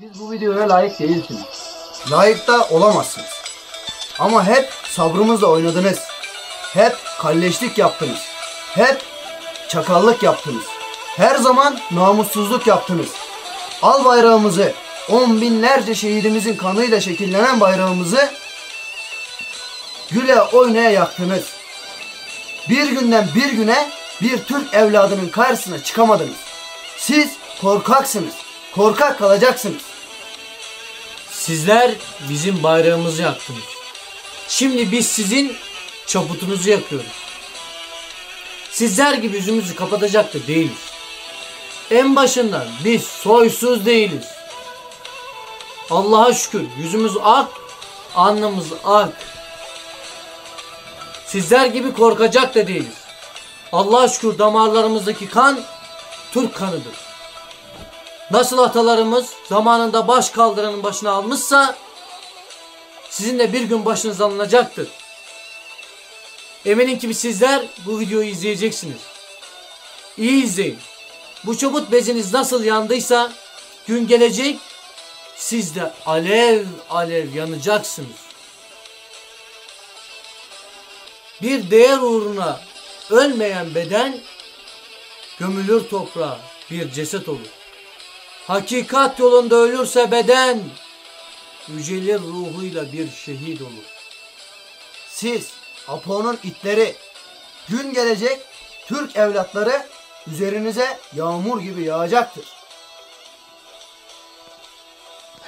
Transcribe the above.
Siz bu videoya layık değilsiniz. Layık da olamazsınız. Ama hep sabrımızla oynadınız. Hep kalleşlik yaptınız. Hep çakallık yaptınız. Her zaman namussuzluk yaptınız. Al bayrağımızı, on binlerce şehidimizin kanıyla şekillenen bayrağımızı güle oynaya yaktınız. Bir günden bir güne bir Türk evladının karşısına çıkamadınız. Siz korkaksınız. Korkak kalacaksınız. Sizler bizim bayrağımızı yaktınız. Şimdi biz sizin çaputunuzu yakıyoruz. Sizler gibi yüzümüzü kapatacak da değiliz. En başından biz soysuz değiliz. Allah'a şükür yüzümüz ak, alnımız ak. Sizler gibi korkacak da değiliz. Allah'a şükür damarlarımızdaki kan Türk kanıdır. Nasıl atalarımız zamanında baş kaldıranın başına almışsa sizin de bir gün başınız alınacaktır. Eminim ki sizler bu videoyu izleyeceksiniz. İyi izleyin. Bu çabut beziniz nasıl yandıysa gün gelecek siz de alev alev yanacaksınız. Bir değer uğruna ölmeyen beden gömülür toprağa bir ceset olur. Hakikat yolunda ölürse beden yücelir ruhuyla bir şehit olur. Siz Apo'nun itleri gün gelecek Türk evlatları üzerinize yağmur gibi yağacaktır.